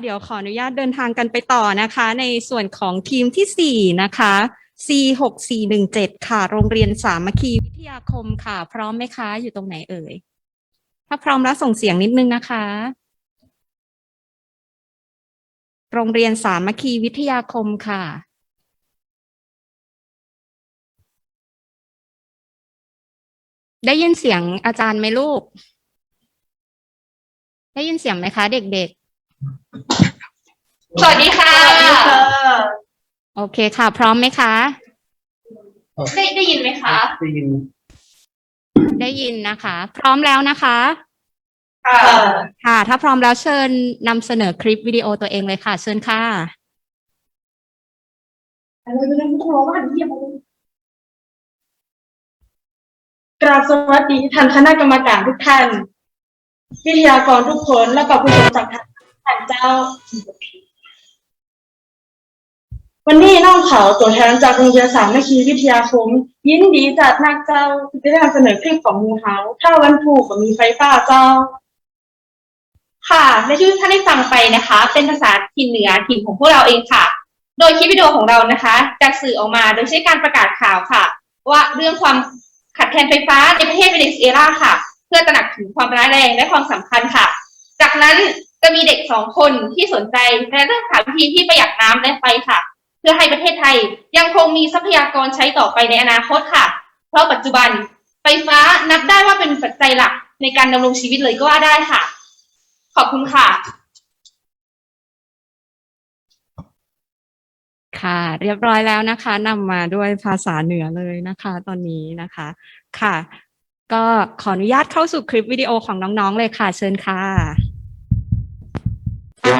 เดี๋ยวขออนุญาตเดินทางกันไปต่อนะคะ ในส่วนของทีมที่สี่นะคะ C หกสี่หนึ่งเจ็ดค่ะ โรงเรียนสามัคคีวิทยาคมค่ะ พร้อมไหมคะ อยู่ตรงไหนเอ่ย ถ้าพร้อมแล้วส่งเสียงนิดนึงนะคะ โรงเรียนสามัคคีวิทยาคมค่ะได้ยินเสียงอาจารย์ไหมลูก ได้ยินเสียงไหมคะ เด็ก สวัสดีค่ะๆโอเคค่ะ พร้อมไหมคะ ได้ได้ยินไหมคะ ได้ยินได้ยินนะคะ พร้อมแล้วนะคะ ค่ะ ค่ะ ถ้าพร้อมแล้วเชิญนำเสนอคลิปวิดีโอตัวเองเลยค่ะ เชิญค่ะกราบสวัสดีท่านคณะกรรมการทุกท่าน วิทยากรทุกคนและก็ผู้ชมจากทางท่านเจ้า วันนี้น้องเขาตัวแทนจากโรงเรียนสามัคคีวิทยาคม ยินดีจัดนักเจ้าที่ได้นำเสนอคลิปของมูเฮาถ้าวันถูกก็มีไฟฟ้าเจ้า ค่ะในที่ท่านได้ฟังไปนะคะ เป็นภาษาถิ่นเหนือถิ่นของพวกเราเองค่ะ โดยคลิปวิดีโอของเรานะคะจะสื่อออกมาโดยใช้การประกาศข่าวค่ะ ว่าเรื่องความขัดแคลนไฟฟ้าในประเทศเวเนซุเอลาค่ะ เพื่อตระหนักถึงความร้ายแรงและความสำคัญค่ะ จากนั้น จะมีเด็กสองคนที่สนใจในเรื่องหาวิธีที่ประหยัดน้ำและไฟค่ะ เพื่อให้ประเทศไทยยังคงมีทรัพยากรใช้ต่อไปในอนาคตค่ะ เพราะปัจจุบันไฟฟ้านับได้ว่าเป็นปัจจัยหลักในการดำรงชีวิตเลยก็ว่าได้ค่ะ ขอบคุณค่ะ ค่ะ เรียบร้อยแล้วนะคะนำมาด้วยภาษาเหนือเลยนะคะ ตอนนี้นะคะค่ะ ก็ขออนุญาตเข้าสู่คลิปวิดีโอของน้องๆเลยค่ะ เชิญค่ะ In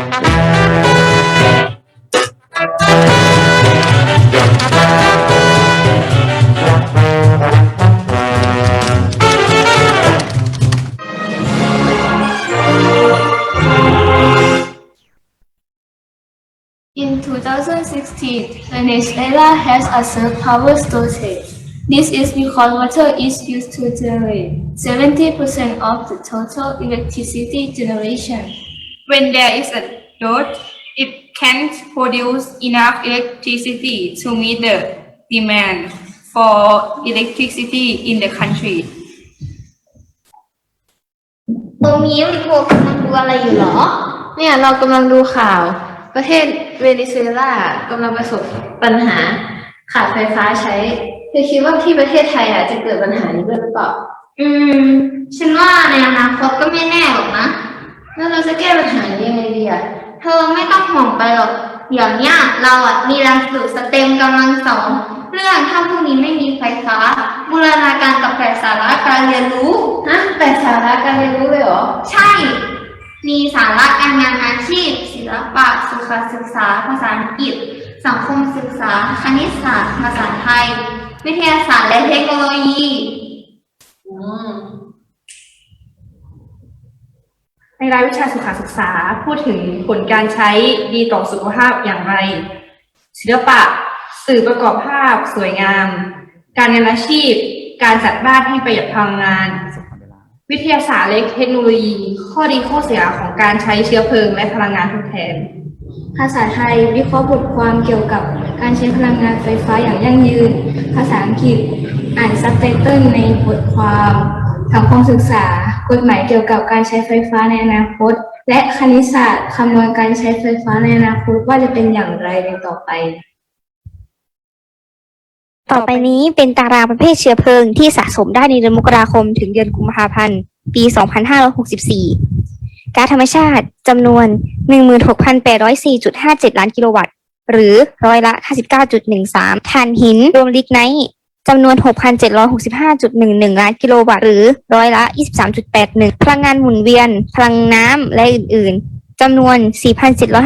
2016, Venezuela has a self-power shortage. This is because water is used to generate 70% of the total electricity generation. When there is a drought, it can't produce enough electricity to meet the demand for electricity in the country. ตรงนี้ลิโกกำลังดูอะไรอยู่หรอ เนี่ยเรากำลังดูข่าว ประเทศเวเนซุเอลากำลังประสบปัญหาขาดไฟฟ้าใช้เธอคิดว่าที่ประเทศไทยอะจะเกิดปัญหานี้ด้วยหรือเปล่า อืม ฉันว่าในอนาคตก็ไม่แน่หรอกนะ แล้วเราจะแก้ปัญหานี้ยังไงดีอะเธอไม่ต้องห่วงไปหรอกเดี๋ยวเนี้ยเราอะมีหลักสูตรสเต็มกำลังสอนเรื่องถ้าพรุ่งนี้ไม่มีไฟฟ้าบูรณาการกับแผนสาระการเรียนรู้ฮะแต่สาระการเรียนรู้เลยเหรอใช่ มีสาระการงานอาชีพ ศิลปะสุขศึกษา ภาษาอังกฤษ สังคมศึกษา คณิตศาสตร์ ภาษาไทย วิทยาศาสตร์และเทคโนโลยี อืม ในรายวิชาสุขศึกษาพูดถึงผลการใช้ดีต่อสุขภาพอย่างไร ศิลปะ สื่อประกอบภาพสวยงาม การงานอาชีพ การจัดบ้านให้ประหยัดพลังงาน วิทยาศาสตร์และเทคโนโลยี ข้อดีข้อเสียของการใช้เชื้อเพลิงและพลังงานทดแทน ภาษาไทยวิเคราะห์บทความเกี่ยวกับการใช้พลังงานไฟฟ้าอย่างยั่งยืน ภาษาอังกฤษ อ่านซับไตเติลในบทความ สังคมศึกษา กฎหมายเกี่ยวกับการใช้ไฟฟ้าในอนาคต และคณิตศาสตร์คำนวณการใช้ไฟฟ้าในอนาคตว่าจะเป็นอย่างไรในต่อไป ต่อไปนี้เป็นตารางประเภทเชื้อเพลิงที่สะสมได้ในเดือนมกราคมถึงเดือนกุมภาพันธ์ ปี 2564 ก๊าซธรรมชาติจำนวน 16,804.57 ล้านกิโลวัตต์ หรือร้อยละ 59.13ถ่านหินรวมลิกไนท์ จำนวน 6,765.11 ล้านกิโลวัตต์ หรือร้อยละ 23.81 พลังงานหมุนเวียน พลังน้ำ และอื่น ๆ จำนวน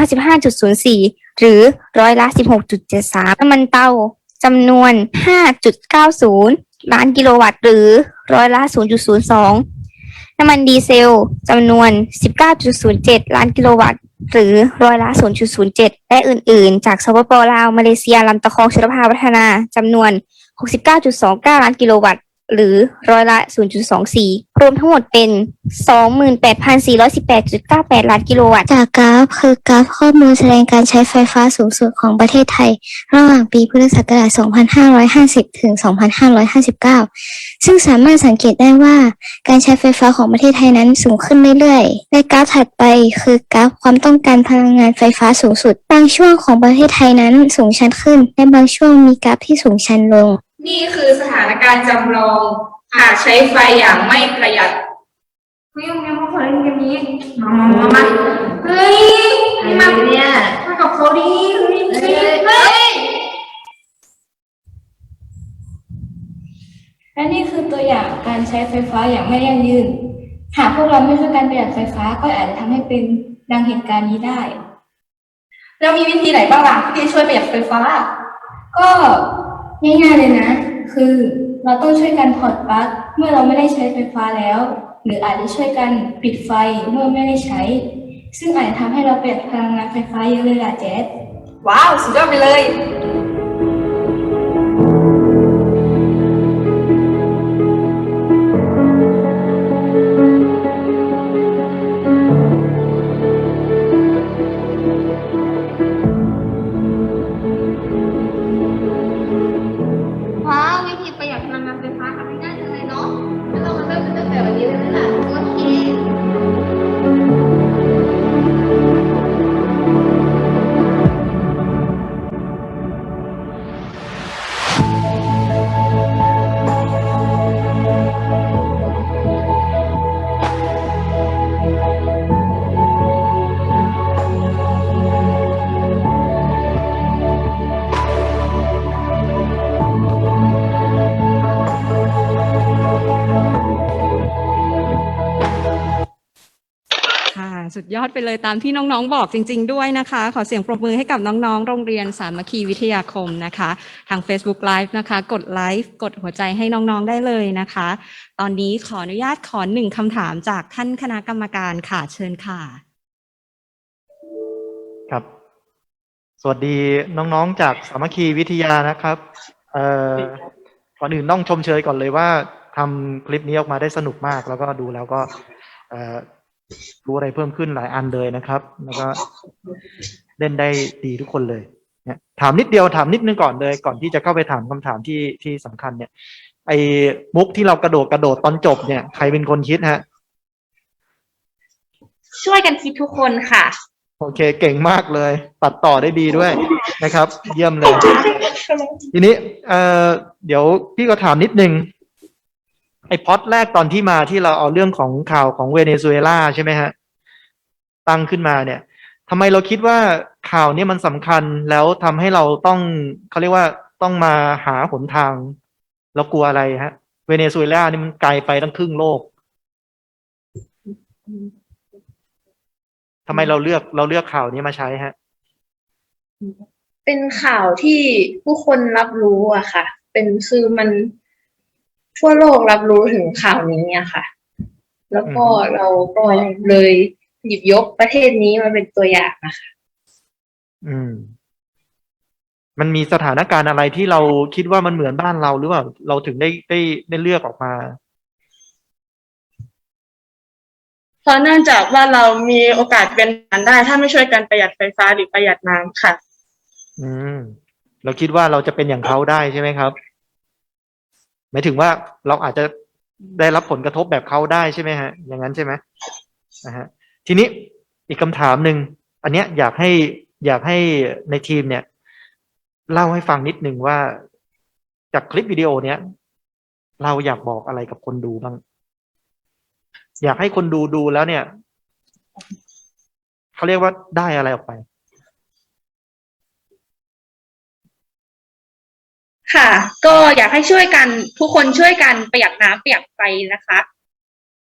4,755.04 หรือร้อยละ 16.73 น้ำมันเตาจำนวน 5.90 ล้านกิโลวัตต์ หรือร้อยละ 0.02 น้ำมันดีเซลจำนวน 19.07 ล้านกิโลวัตต์ หรือร้อยละ 0.07 และอื่น ๆ จากสปปลาว มาเลเซียลำตะคองชลประทานพัฒนาจำนวน 69.29 ล้านกิโลวัตต์ หรือร้อยละ 0.24 รวมทั้งหมดเป็น 28,418.98 ล้านกิโลวัตต์ จากกราฟคือกราฟข้อมูลแสดงการใช้ไฟฟ้าสูงสุดของประเทศไทย ระหว่างปีพุทธศักราช 2550 ถึง 2559 ซึ่งสามารถสังเกตได้ว่าการใช้ไฟฟ้าของประเทศไทยนั้นสูงขึ้นเรื่อยๆ และกราฟถัดไปคือกราฟความต้องการพลังงานไฟฟ้าสูงสุด บางช่วงของประเทศไทยนั้นสูงชันขึ้น และบางช่วงมีกราฟที่สูงชันลง นี่คือสถานการณ์จำลอง หากใช้ไฟอย่างไม่ประหยัดเฮ้ยยังไม่ขอเล่นเกมนี้มามามามาเฮ้ยอะไรนี่มาเนี่ยมากับเขาดิเฮ้ยเฮ้ยเอ้ยเฮ้ยและนี่คือตัวอย่างการใช้ไฟฟ้าอย่างไม่ยั่งยืน หากพวกเราไม่ช่วยกันประหยัดไฟฟ้าก็อาจจะทำให้เป็นดังเหตุการณ์นี้ได้ เรามีวิธีไหนบ้างล่ะที่จะช่วยประหยัดไฟฟ้า ก็ ง่ายๆเลยนะ คือเราต้องช่วยกันถอดปลั๊กเมื่อเราไม่ได้ใช้ไฟฟ้าแล้ว หรืออาจจะช่วยกันปิดไฟเมื่อไม่ได้ใช้ ซึ่งอาจจะทำให้เราประหยัดพลังงานไฟฟ้าเยอะเลยล่ะเจสว้าว สุดยอดไปเลย อดไปเลยตามที่น้องๆบอกจริง ๆ ด้วยนะคะ ขอเสียงปรบมือให้กับน้องๆ โรงเรียนสามัคคีวิทยาคมนะคะ ทาง Facebook Live นะคะ กดไลค์กดหัวใจให้น้องๆได้เลยนะคะ ตอนนี้ขออนุญาตขอหนึ่งคำถามจากท่านคณะกรรมการค่ะเชิญค่ะ ครับ สวัสดีน้องๆ จากสามัคคีวิทยานะครับเอ่อก่อนอื่นต้องชมเชยก่อนเลยว่าทำคลิปนี้ออกมาได้สนุกมาก แล้วก็ดูแล้วก็เอ่อ รู้อะไรเพิ่มขึ้นหลายอันเลยนะครับ แล้วก็เล่นได้ดีทุกคนเลยเนี่ยถามนิดเดียวถามนิดนึงก่อนเลย ก่อนที่จะเข้าไปถามคำถามที่ที่สำคัญเนี่ย ไอ้มุกที่เรากระโดดกระโดดตอนจบเนี่ยใครเป็นคนคิดฮะ ช่วยกันคิดทุกคนค่ะ โอเค เก่งมากเลย ตัดต่อได้ดีด้วยนะครับ เยี่ยมเลย ทีนี้เอ่อเดี๋ยวพี่ก็ถามนิดนึง ไอ้พอดแรกตอนที่มาที่เราเอาเรื่องของข่าวของเวเนซุเอลาใช่ไหมฮะตั้งขึ้นมาเนี่ยทำไมเราคิดว่าข่าวเนี้มันสำคัญแล้วทำให้เราต้องเขาเรียกว่าต้องมาหาหนทางเรากลัวอะไรฮะ เวเนซุเอลานี่มันไกลไปตั้งครึ่งโลกทำไมเราเลือกเราเลือกข่าวนี้มาใช้ฮะ เป็นข่าวที่ผู้คนรับรู้อะค่ะ เป็นคือมัน ทั่วโลกรับรู้ถึงข่าวนี้อะค่ะ แล้วก็อืมเราก็เลยหยิบยกประเทศนี้มาเป็นตัวอย่างนะคะอืม มันมีสถานการณ์อะไรที่เราคิดว่ามันเหมือนบ้านเราหรือเปล่าเราถึงได้ได้ได้เลือกออกมาเพราะเนื่องจากว่าเรามีโอกาสเป็นอันได้ ถ้าไม่ช่วยกันประหยัดไฟฟ้าหรือประหยัดน้ำค่ะ อืม เราคิดว่าเราจะเป็นอย่างเขาได้ใช่ไหมครับห มายถึงว่าเราอาจจะได้รับผลกระทบแบบเขาได้ใช่ไหมฮะ อย่างนั้นใช่ไหมนะฮะทีนี้อีกคำถามหนึ่งอันเนี้ยอยากให้อยากให้ในทีมเนี่ย เล่าให้ฟังนิดหนึ่งว่าจากคลิปวิดีโอเนี้ยเราอยากบอกอะไรกับคนดูบ้าง อยากให้คนดูดูแล้วเนี่ยเขาเรียกว่าได้อะไรออกไป ค่ะ ก็อยากให้ช่วยกันทุกคนช่วยกันประหยัดน้ำประหยัดไฟนะคะ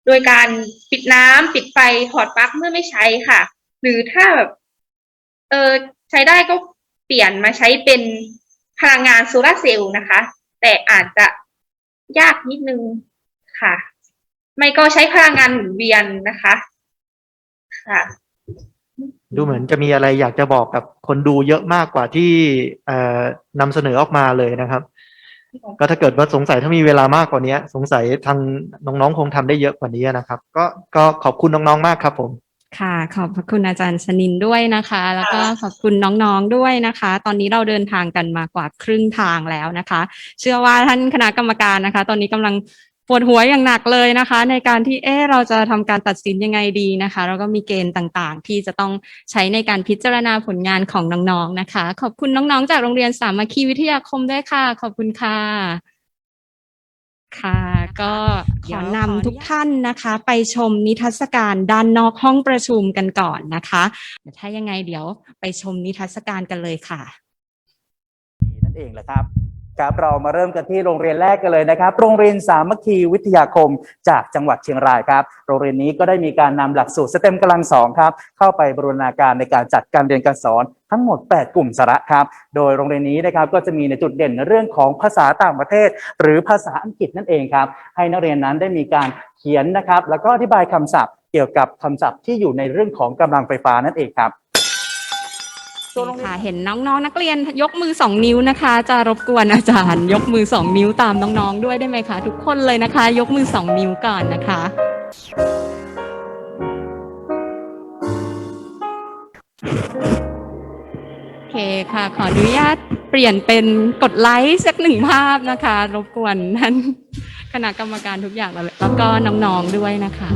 โดยการปิดน้ำปิดไฟถอดปลั๊กเมื่อไม่ใช้ค่ะ หรือถ้าแบบเออใช้ได้ก็เปลี่ยนมาใช้เป็นพลังงานโซลาร์เซลล์นะคะ แต่อาจจะยากนิดนึงค่ะ ไม่ก็ใช้พลังงานหมุนเวียนนะคะ ค่ะ ดูเหมือนจะมีอะไรอยากจะบอกกับคนดูเยอะมากกว่าที่เอ่อนำเสนอออกมาเลยนะครับ ก็ถ้าเกิดว่าสงสัยถ้ามีเวลามากกว่านี้สงสัยทางน้องๆคงทำได้เยอะกว่านี้นะครับ ก็ก็ขอบคุณน้องๆมากครับผมค่ะ ขอบพระคุณอาจารย์สนินด้วยนะคะ แล้วก็ขอบคุณน้องๆด้วยนะคะ ตอนนี้เราเดินทางกันมากว่าครึ่งทางแล้วนะคะ เชื่อว่าท่านคณะกรรมการนะคะ ตอนนี้กำลัง ปวดหัวอย่างหนักเลยนะคะ ในการที่เอ๊เราจะทำการตัดสินยังไงดีนะคะแล้วก็มีเกณฑ์ต่างๆ ที่จะต้องใช้ในการพิจารณาผลงานของน้องๆนะคะ ขอบคุณน้องๆ จากโรงเรียนสามัคคีวิทยาคมด้วยค่ะ ขอบคุณค่ะค่ะ ก็ขอนำทุกท่านนะคะ ไปชมนิทรรศการด้านนอกห้องประชุมกันก่อนนะคะถ้ายังไงเดี๋ยวไปชมนิทรรศการกันเลยค่ะนั่นเองแหละครับ ครับเรามาเริ่มกันที่โรงเรียนแรกกันเลยนะครับ โรงเรียนสามัคคีวิทยาคมจากจังหวัดเชียงรายครับ โรงเรียนนี้ก็ได้มีการนำหลักสูตรสเต็มกำลังสองครับ เข้าไปบรูรณาการในการจัดการเรียนการสอนทั้งหมด 8 กลุ่มสาระครับ โดยโรงเรียนนี้นะครับก็จะมีในจุดเด่นในเรื่องของภาษาต่างประเทศ หรือภาษาอังกฤษนั่นเองครับ ให้นักเรียนนั้นได้มีการเขียนนะครับ แล้วก็อธิบายคำศัพท์ เกี่ยวกับคำศัพท์ที่อยู่ในเรื่องของกำลังไฟฟ้านั่นเองครับ ค่ะ เห็นน้องๆนักเรียนยกมือสองนิ้วนะคะ จะรบกวนอาจารย์ ยกมือสองนิ้วตามน้องๆด้วยได้ไหมคะ ทุกคนเลยนะคะ ยกมือสองนิ้วก่อนนะคะ โอเคค่ะ ขออนุญาตเปลี่ยนเป็นกดไลค์สักหนึ่งภาพนะคะ รบกวนท่านคณะกรรมการทุกอย่างแล้วแล้วก็น้องๆด้วยนะคะ